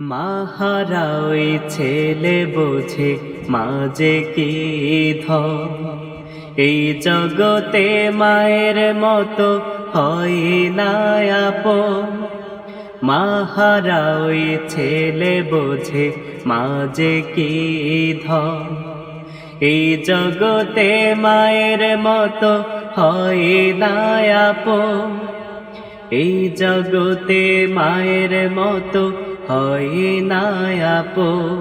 মাহারা ওই ছেলে বোঝে মাঝে কি ধর এই জগতে মায়ের মতো হয় না আপন। মাহারা ওই ছেলে বোঝে মাঝে কি ধর এই জগতে মায়ের মতো হয় না এই জগতে মায়ের মতো হয় না আপন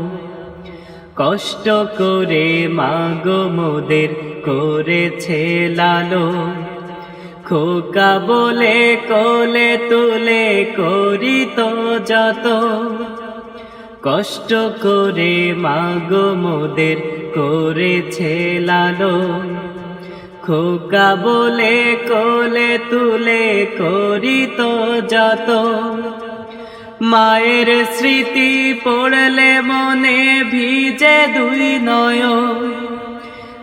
কষ্ট করে মাগো মোদের করেছে লালো খোকা বলে, কোলে তুলে করি তো যত কষ্ট করে মাগো মোদের করেছে লালো খোকা বলে, কোলে তুলে করি তো যত মায়ের স্মৃতি পড়লে মনে ভিজে দুই নয়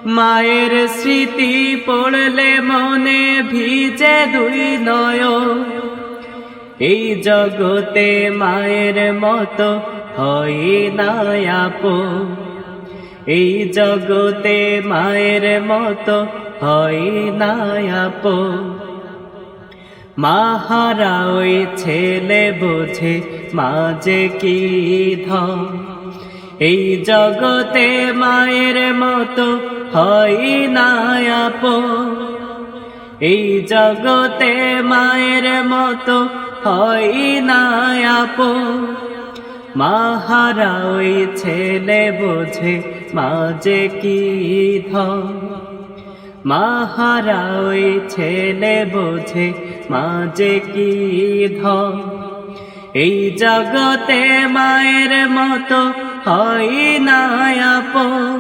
মায়ের স্মৃতি পড়লে মনে ভিজে দুই নয় এই জগতে মায়ের মতো হয় না আপন। এই জগতে মায়ের মতো হয় না আপন। মাহারা ওই ছেলে বোঝে মাঝে কি ধন। এই জগতে মায়ের মতো হয় না এই জগতে মায়ের মতো হয় না আপন। মাহারা ওই ছেলে বোঝে মাঝে কি ধন। মাহারা ওই ছেলে বোঝে মাঝে কি ধন। এই জগতে মায়ের মতো হয় না আপন।